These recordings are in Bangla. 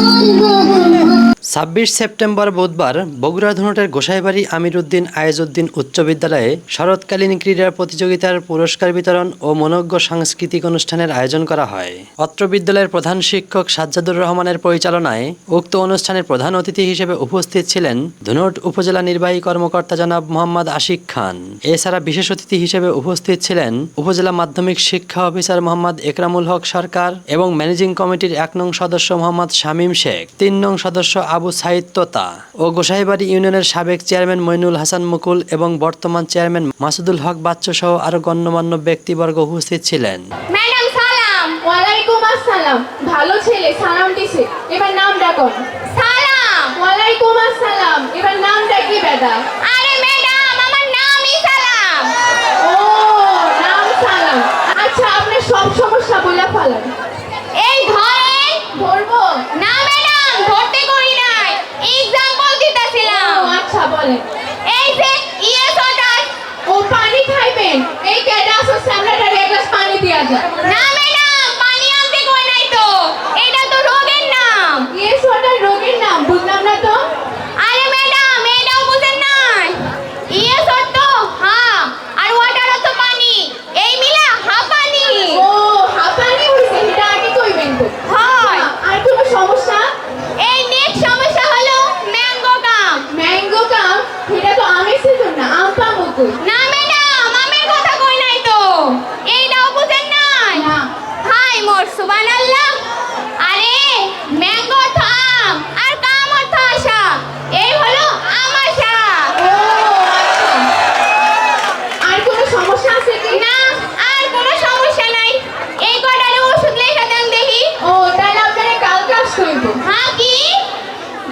বলব। ছাব্বিশ সেপ্টেম্বর বুধবার বগুড়া ধনুটের গোসাইবাড়ি আমিরুদ্দিন আয়েজউদ্দিন উচ্চ বিদ্যালয়ে শরৎকালীন ক্রীড়া প্রতিযোগিতার পুরস্কার বিতরণ ও মনজ্ঞ সাংস্কৃতিক অনুষ্ঠানের আয়োজন করা হয়। অত্র বিদ্যালয়ের প্রধান শিক্ষক সাজ্জাদুর রহমানের পরিচালনায় উক্ত অনুষ্ঠানের প্রধান অতিথি হিসেবে উপস্থিত ছিলেন ধনুট উপজেলা নির্বাহী কর্মকর্তা জনাব মোহাম্মদ আশিক খান। এছাড়া বিশেষ অতিথি হিসেবে উপস্থিত ছিলেন উপজেলা মাধ্যমিক শিক্ষা অফিসার মোহাম্মদ একরামুল হক সরকার এবং ম্যানেজিং কমিটির এক নং সদস্য মোহাম্মদ শামীম শেখ। তিন নং সদস্য আবু সাইদ তোতা ও গোসাইবাড়ি ইউনিয়নের সাবেক চেয়ারম্যান মইনুল হাসান মুকুল এবং বর্তমান চেয়ারম্যান মাসুদুল হক বাচ্চু সহ আরও গণ্যমান্য ব্যক্তিবর্গ উপস্থিত ছিলেন। ভালো ছেলে, সালাম এবার নাম ডাকো সালাম। ওয়ালাইকুম আসসালাম। এবার নাম ডাকি বেদা ও আচ্ছা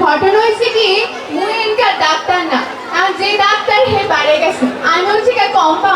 ঘটনা হয়েছে কি? মুই এনকার ডাক্তার না। আর যে ডাক্তার হে বাড়ে গেছে, আমি হচ্ছে কম্পাউন্ড